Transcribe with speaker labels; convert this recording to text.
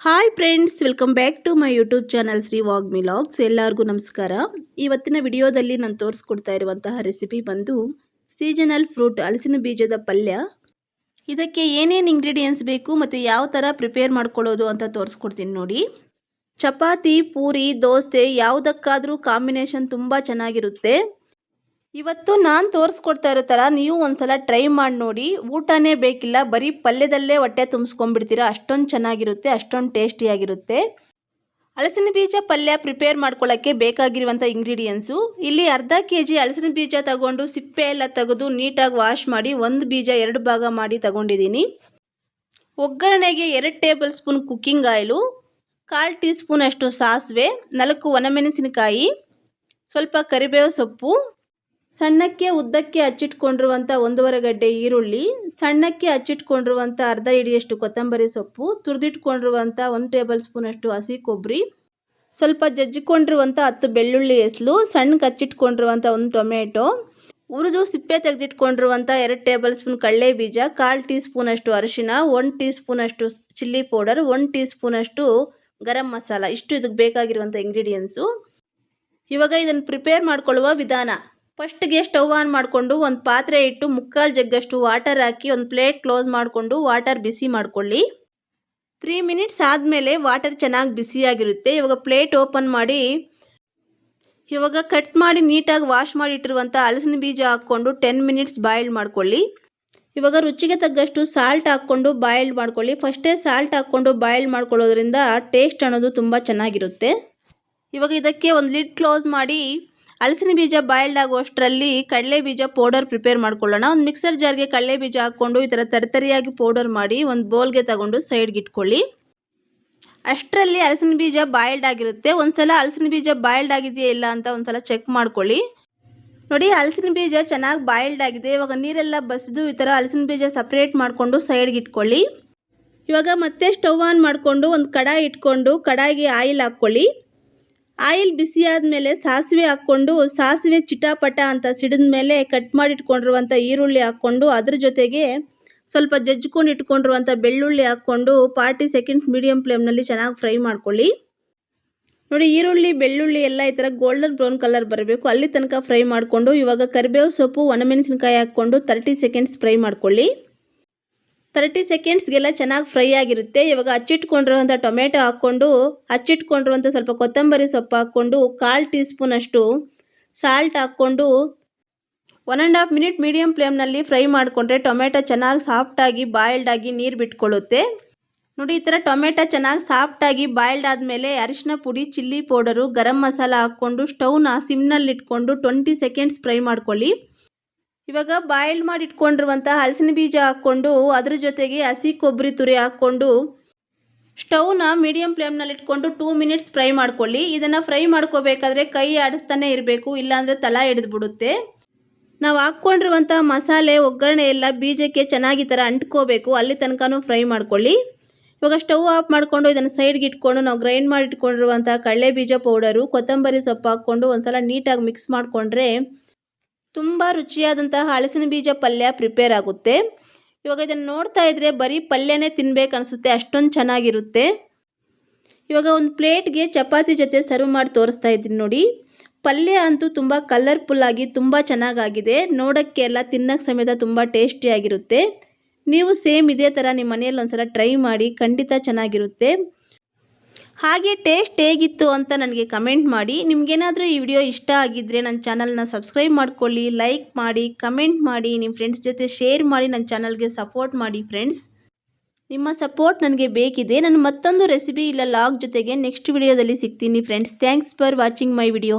Speaker 1: Hi friends welcome back to my YouTube channel Shri ವಾಗ್ ಮಿಲಾಗ್ಸ್ ಎಲ್ಲರಿಗೂ ನಮಸ್ಕಾರ. ಇವತ್ತಿನ ವಿಡಿಯೋದಲ್ಲಿ ನಾನು ತೋರಿಸ್ಕೊಡ್ತಾ ಇರುವಂತಹ ರೆಸಿಪಿ ಬಂದು ಸೀಸನಲ್ ಫ್ರೂಟ್ ಹಲಸಿನ ಬೀಜದ ಪಲ್ಯ. ಇದಕ್ಕೆ ಏನೇನು ಇಂಗ್ರೀಡಿಯೆಂಟ್ಸ್ ಬೇಕು ಮತ್ತು ಯಾವ ಥರ ಪ್ರಿಪೇರ್ ಮಾಡ್ಕೊಳ್ಳೋದು ಅಂತ ತೋರಿಸ್ಕೊಡ್ತೀನಿ ನೋಡಿ. ಚಪಾತಿ, ಪೂರಿ, ದೋಸೆ ಯಾವುದಕ್ಕಾದರೂ ಕಾಂಬಿನೇಷನ್ ತುಂಬ ಚೆನ್ನಾಗಿರುತ್ತೆ. ಇವತ್ತು ನಾನು ತೋರಿಸ್ಕೊಡ್ತಾ ಇರೋ ಥರ ನೀವು ಒಂದ್ಸಲ ಟ್ರೈ ಮಾಡಿ ನೋಡಿ. ಊಟನೇ ಬೇಕಿಲ್ಲ, ಬರೀ ಪಲ್ಯದಲ್ಲೇ ಹೊಟ್ಟೆ ತುಂಬಿಸ್ಕೊಂಡ್ಬಿಡ್ತೀರಾ? ಅಷ್ಟೊಂದು ಚೆನ್ನಾಗಿರುತ್ತೆ, ಅಷ್ಟೊಂದು ಟೇಸ್ಟಿಯಾಗಿರುತ್ತೆ. ಹಲಸಿನ ಬೀಜ ಪಲ್ಯ ಪ್ರಿಪೇರ್ ಮಾಡ್ಕೊಳ್ಳೋಕ್ಕೆ ಬೇಕಾಗಿರುವಂಥ ಇಂಗ್ರೀಡಿಯೆಂಟ್ಸು ಇಲ್ಲಿ ಅರ್ಧ ಕೆ ಜಿ ಹಲಸಿನ ಬೀಜ ತಗೊಂಡು, ಸಿಪ್ಪೆ ಎಲ್ಲ ತೆಗೆದು ನೀಟಾಗಿ ವಾಶ್ ಮಾಡಿ, ಒಂದು ಬೀಜ ಎರಡು ಭಾಗ ಮಾಡಿ ತಗೊಂಡಿದ್ದೀನಿ. ಒಗ್ಗರಣೆಗೆ ಎರಡು ಟೇಬಲ್ ಸ್ಪೂನ್ ಕುಕ್ಕಿಂಗ್ ಆಯಿಲು ಕಾಲು ಟೀ ಸ್ಪೂನ್ ಅಷ್ಟು ಸಾಸಿವೆ, ನಾಲ್ಕು ಒಣಮೆಣಸಿನಕಾಯಿ, ಸ್ವಲ್ಪ ಕರಿಬೇವು ಸೊಪ್ಪು ಸಣ್ಣಕ್ಕೆ ಉದ್ದಕ್ಕೆ ಹಚ್ಚಿಟ್ಕೊಂಡಿರುವಂಥ ಒಂದೂವರೆ ಗಡ್ಡೆ ಈರುಳ್ಳಿ, ಸಣ್ಣಕ್ಕೆ ಹಚ್ಚಿಟ್ಕೊಂಡಿರುವಂಥ ಅರ್ಧ ಹಿಡಿಯಷ್ಟು ಕೊತ್ತಂಬರಿ ಸೊಪ್ಪು, ತುರಿದಿಟ್ಕೊಂಡಿರುವಂಥ ಒಂದು ಟೇಬಲ್ ಸ್ಪೂನಷ್ಟು ಹಸಿ ಕೊಬ್ಬರಿ, ಸ್ವಲ್ಪ ಜಜ್ಜಿಕೊಂಡಿರುವಂಥ ಹತ್ತು ಬೆಳ್ಳುಳ್ಳಿ ಹೆಸಲು, ಸಣ್ಣಗೆ ಹಚ್ಚಿಟ್ಕೊಂಡಿರುವಂಥ ಒಂದು ಟೊಮೆಟೊ, ಹುರಿದು ಸಿಪ್ಪೆ ತೆಗೆದಿಟ್ಕೊಂಡಿರುವಂಥ ಎರಡು ಟೇಬಲ್ ಸ್ಪೂನ್ ಕಡಲೆ ಬೀಜ, ಕಾಲು ಟೀ ಸ್ಪೂನಷ್ಟು ಅರಿಶಿನ ಒಂದು ಟೀ ಸ್ಪೂನಷ್ಟು ಚಿಲ್ಲಿ ಪೌಡರ್, ಒಂದು ಟೀ ಸ್ಪೂನಷ್ಟು ಗರಂ ಮಸಾಲ, ಇಷ್ಟು ಇದಕ್ಕೆ ಬೇಕಾಗಿರುವಂಥ ಇಂಗ್ರೀಡಿಯೆಂಟ್ಸು ಇವಾಗ ಇದನ್ನು ಪ್ರಿಪೇರ್ ಮಾಡಿಕೊಳ್ಳುವ ವಿಧಾನ. ಫಸ್ಟ್ಗೆ ಸ್ಟವ್ ಆನ್ ಮಾಡಿಕೊಂಡು ಒಂದು ಪಾತ್ರೆ ಇಟ್ಟು ಮುಕ್ಕಾಲು ಜಗ್ಗಷ್ಟು ವಾಟರ್ ಹಾಕಿ ಒಂದು ಪ್ಲೇಟ್ ಕ್ಲೋಸ್ ಮಾಡಿಕೊಂಡು ವಾಟರ್ ಬಿಸಿ ಮಾಡಿಕೊಳ್ಳಿ. ತ್ರೀ ಮಿನಿಟ್ಸ್ ಆದಮೇಲೆ ವಾಟರ್ ಚೆನ್ನಾಗಿ ಬಿಸಿಯಾಗಿರುತ್ತೆ ಇವಾಗ ಪ್ಲೇಟ್ ಓಪನ್ ಮಾಡಿ ಇವಾಗ ಕಟ್ ಮಾಡಿ ನೀಟಾಗಿ ವಾಶ್ ಮಾಡಿಟ್ಟಿರುವಂಥ ಹಲಸಿನ ಬೀಜ ಹಾಕ್ಕೊಂಡು ಟೆನ್ ಮಿನಿಟ್ಸ್ ಬಾಯ್ಲ್ ಮಾಡ್ಕೊಳ್ಳಿ. ಇವಾಗ ರುಚಿಗೆ ತಗ್ಗಷ್ಟು ಸಾಲ್ಟ್ ಹಾಕ್ಕೊಂಡು ಬಾಯ್ಲ್ಡ್ ಮಾಡ್ಕೊಳ್ಳಿ. ಫಸ್ಟೇ ಸಾಲ್ಟ್ ಹಾಕ್ಕೊಂಡು ಬಾಯ್ಲ್ಡ್ ಮಾಡ್ಕೊಳ್ಳೋದ್ರಿಂದ ಟೇಸ್ಟ್ ಅನ್ನೋದು ತುಂಬ ಚೆನ್ನಾಗಿರುತ್ತೆ. ಇವಾಗ ಇದಕ್ಕೆ ಒಂದು ಲಿಡ್ ಕ್ಲೋಸ್ ಮಾಡಿ ಹಲಸಿನ ಬೀಜ ಬಾಯ್ಲ್ಡ್ ಆಗುವಷ್ಟರಲ್ಲಿ ಕಡಲೆ ಬೀಜ ಪೌಡರ್ ಪ್ರಿಪೇರ್ ಮಾಡ್ಕೊಳ್ಳೋಣ. ಒಂದು ಮಿಕ್ಸರ್ ಜಾರ್ಗೆ ಕಡಲೆ ಬೀಜ ಹಾಕ್ಕೊಂಡು ಈ ಥರ ತರತರಿಯಾಗಿ ಪೌಡರ್ ಮಾಡಿ ಒಂದು ಬೌಲ್ಗೆ ತಗೊಂಡು ಸೈಡ್ಗೆ ಇಟ್ಕೊಳ್ಳಿ. ಅಷ್ಟರಲ್ಲಿ ಹಲಸಿನ ಬೀಜ ಬಾಯ್ಲ್ಡ್ ಆಗಿರುತ್ತೆ. ಒಂದ್ಸಲ ಹಲಸಿನ ಬೀಜ ಬಾಯ್ಲ್ಡ್ ಆಗಿದೆಯಾ ಇಲ್ಲ ಅಂತ ಒಂದ್ಸಲ ಚೆಕ್ ಮಾಡ್ಕೊಳ್ಳಿ. ನೋಡಿ ಹಲಸಿನ ಬೀಜ ಚೆನ್ನಾಗಿ ಬಾಯ್ಲ್ಡ್ ಆಗಿದೆ. ಇವಾಗ ನೀರೆಲ್ಲ ಬಸಿದು ಈ ಥರ ಹಲಸಿನ ಬೀಜ ಸಪ್ರೇಟ್ ಮಾಡಿಕೊಂಡು ಸೈಡ್ಗೆ ಇಟ್ಕೊಳ್ಳಿ. ಇವಾಗ ಮತ್ತೆ ಸ್ಟವ್ ಆನ್ ಮಾಡಿಕೊಂಡು ಒಂದು ಕಡಾಯಿ ಇಟ್ಕೊಂಡು ಕಡಾಯಿಗೆ ಆಯಿಲ್ ಹಾಕ್ಕೊಳ್ಳಿ. ಆಯಿಲ್ ಬಿಸಿ ಆದಮೇಲೆ ಸಾಸಿವೆ ಹಾಕ್ಕೊಂಡು, ಸಾಸಿವೆ ಚಿಟಾಪಟ ಅಂತ ಸಿಡಿದ ಮೇಲೆ ಕಟ್ ಮಾಡಿ ಇಟ್ಕೊಂಡಿರುವಂಥ ಈರುಳ್ಳಿ ಹಾಕ್ಕೊಂಡು, ಅದ್ರ ಜೊತೆಗೆ ಸ್ವಲ್ಪ ಜಜ್ಕೊಂಡು ಇಟ್ಕೊಂಡಿರುವಂಥ ಬೆಳ್ಳುಳ್ಳಿ ಹಾಕ್ಕೊಂಡು ಫಾರ್ಟಿ ಸೆಕೆಂಡ್ಸ್ ಮೀಡಿಯಮ್ ಫ್ಲೇಮ್ನಲ್ಲಿ ಚೆನ್ನಾಗಿ ಫ್ರೈ ಮಾಡ್ಕೊಳ್ಳಿ. ನೋಡಿ, ಈರುಳ್ಳಿ, ಬೆಳ್ಳುಳ್ಳಿ ಎಲ್ಲ ಈ ಥರ ಗೋಲ್ಡನ್ ಬ್ರೌನ್ ಕಲರ್ ಬರಬೇಕು. ಅಲ್ಲಿ ತನಕ ಫ್ರೈ ಮಾಡಿಕೊಂಡು, ಇವಾಗ ಕರಿಬೇವು ಸೊಪ್ಪು ಒಣಮೆಣಸಿನ್ಕಾಯಿ ಹಾಕ್ಕೊಂಡು ತರ್ಟಿ ಸೆಕೆಂಡ್ಸ್ ಫ್ರೈ ಮಾಡ್ಕೊಳ್ಳಿ. ತರ್ಟಿ ಸೆಕೆಂಡ್ಸ್ಗೆಲ್ಲ ಚೆನ್ನಾಗಿ ಫ್ರೈ ಆಗಿರುತ್ತೆ. ಇವಾಗ ಹಚ್ಚಿಟ್ಕೊಂಡಿರುವಂಥ ಟೊಮೆಟೊ ಹಾಕ್ಕೊಂಡು ಹಚ್ಚಿಟ್ಕೊಂಡಿರುವಂಥ ಸ್ವಲ್ಪ ಕೊತ್ತಂಬರಿ ಸೊಪ್ಪು ಹಾಕ್ಕೊಂಡು, ಕಾಲು ಟೀ ಸ್ಪೂನಷ್ಟು ಸಾಲ್ಟ್ ಹಾಕ್ಕೊಂಡು one and half minute medium ಫ್ಲೇಮ್ನಲ್ಲಿ fry ಮಾಡಿಕೊಂಡ್ರೆ ಟೊಮೆಟೊ ಚೆನ್ನಾಗಿ ಸಾಫ್ಟಾಗಿ ಬಾಯ್ಲ್ಡ್ ಆಗಿ ನೀರು ಬಿಟ್ಕೊಳ್ಳುತ್ತೆ. ನೋಡಿ, ಈ ಥರ ಟೊಮೆಟೊ ಚೆನ್ನಾಗಿ ಸಾಫ್ಟಾಗಿ ಬಾಯ್ಲ್ಡ್ ಆದಮೇಲೆ ಅರಿಶಿನ ಪುಡಿ, ಚಿಲ್ಲಿ ಪೌಡರು, ಗರಂ ಮಸಾಲ ಹಾಕ್ಕೊಂಡು, ಸ್ಟವ್ನ ಸಿಮ್ನಲ್ಲಿಟ್ಕೊಂಡು ಟ್ವೆಂಟಿ ಸೆಕೆಂಡ್ಸ್ ಫ್ರೈ ಮಾಡ್ಕೊಳ್ಳಿ. ಇವಾಗ ಬಾಯ್ಲ್ ಮಾಡಿ ಇಟ್ಕೊಂಡಿರುವಂಥ ಹಲಸಿನ ಬೀಜ ಹಾಕ್ಕೊಂಡು ಅದ್ರ ಜೊತೆಗೆ ಹಸಿ ಕೊಬ್ಬರಿ ತುರಿ ಹಾಕ್ಕೊಂಡು ಸ್ಟವ್ನ ಮೀಡಿಯಮ್ ಫ್ಲೇಮ್ನಲ್ಲಿ ಇಟ್ಕೊಂಡು ಟೂ ಮಿನಿಟ್ಸ್ ಫ್ರೈ ಮಾಡ್ಕೊಳ್ಳಿ. ಇದನ್ನು ಫ್ರೈ ಮಾಡ್ಕೋಬೇಕಾದ್ರೆ ಕೈ ಆಡಿಸ್ತಾನೆ ಇರಬೇಕು, ಇಲ್ಲಾಂದರೆ ತಲ ಹಿಡಿದ್ಬಿಡುತ್ತೆ ನಾವು ಹಾಕ್ಕೊಂಡಿರುವಂಥ ಮಸಾಲೆ, ಒಗ್ಗರಣೆ ಎಲ್ಲ ಬೀಜಕ್ಕೆ ಚೆನ್ನಾಗಿ ಥರ ಅಂಟ್ಕೋಬೇಕು. ಅಲ್ಲಿ ತನಕನೂ ಫ್ರೈ ಮಾಡ್ಕೊಳ್ಳಿ. ಇವಾಗ ಸ್ಟವ್ ಆಫ್ ಮಾಡಿಕೊಂಡು ಇದನ್ನು ಸೈಡ್ಗೆ ಇಟ್ಕೊಂಡು ನಾವು ಗ್ರೈಂಡ್ ಮಾಡಿ ಇಟ್ಕೊಂಡಿರುವಂಥ ಕಡಲೆ ಬೀಜ ಪೌಡರು, ಕೊತ್ತಂಬರಿ ಸೊಪ್ಪು ಹಾಕ್ಕೊಂಡು ಒಂದು ಸಲ ನೀಟಾಗಿ ಮಿಕ್ಸ್ ಮಾಡಿಕೊಂಡ್ರೆ ತುಂಬ ರುಚಿಯಾದಂತಹ ಹಲಸಿನ ಬೀಜ ಪಲ್ಯ ಪ್ರಿಪೇರ್ ಆಗುತ್ತೆ. ಇವಾಗ ಇದನ್ನು ನೋಡ್ತಾ ಇದ್ರೆ ಬರೀ ಪಲ್ಯನೇ ತಿನ್ಬೇಕು ಅನಿಸುತ್ತೆ, ಅಷ್ಟೊಂದು ಚೆನ್ನಾಗಿರುತ್ತೆ. ಇವಾಗ ಒಂದು ಪ್ಲೇಟ್ಗೆ ಚಪಾತಿ ಜೊತೆ ಸರ್ವ್ ಮಾಡಿ ತೋರಿಸ್ತಾ ಇದ್ದೀನಿ ನೋಡಿ. ಪಲ್ಯ ಅಂತೂ ತುಂಬ ಕಲರ್ಫುಲ್ಲಾಗಿ ತುಂಬ ಚೆನ್ನಾಗಾಗಿದೆ. ನೋಡೋಕ್ಕೆ ಎಲ್ಲ ತಿನ್ನೋಕ್ಕೆ ಸಮೇತ ತುಂಬ ಟೇಸ್ಟಿಯಾಗಿರುತ್ತೆ ನೀವು ಸೇಮ್ ಇದೇ ಥರ ನಿಮ್ಮ ಮನೆಯಲ್ಲಿ ಒಂದ್ಸಲ ಟ್ರೈ ಮಾಡಿ ಖಂಡಿತ ಚೆನ್ನಾಗಿರುತ್ತೆ. ಹಾಗೆ ಟೇಸ್ಟ್ ಹೇಗಿತ್ತು ಅಂತ ನನಗೆ ಕಮೆಂಟ್ ಮಾಡಿ. ನಿಮಗೇನಾದರೂ ಈ ವಿಡಿಯೋ ಇಷ್ಟ ಆಗಿದ್ದರೆ ನನ್ನ ಚಾನಲ್ನ ಸಬ್ಸ್ಕ್ರೈಬ್ ಮಾಡ್ಕೊಳ್ಳಿ, ಲೈಕ್ ಮಾಡಿ, ಕಮೆಂಟ್ ಮಾಡಿ ನಿಮ್ಮ ಫ್ರೆಂಡ್ಸ್ ಜೊತೆ ಶೇರ್ ಮಾಡಿ, ನನ್ನ ಚಾನಲ್ಗೆ ಸಪೋರ್ಟ್ ಮಾಡಿ ಫ್ರೆಂಡ್ಸ್. ನಿಮ್ಮ ಸಪೋರ್ಟ್ ನನಗೆ ಬೇಕಿದೆ. ನಾನು ಮತ್ತೊಂದು ರೆಸಿಪಿ ಇಲ್ಲ ಲಾಗ್ ಜೊತೆಗೆ ನೆಕ್ಸ್ಟ್ ವಿಡಿಯೋದಲ್ಲಿ ಸಿಗ್ತೀನಿ friends. Thanks for watching my video.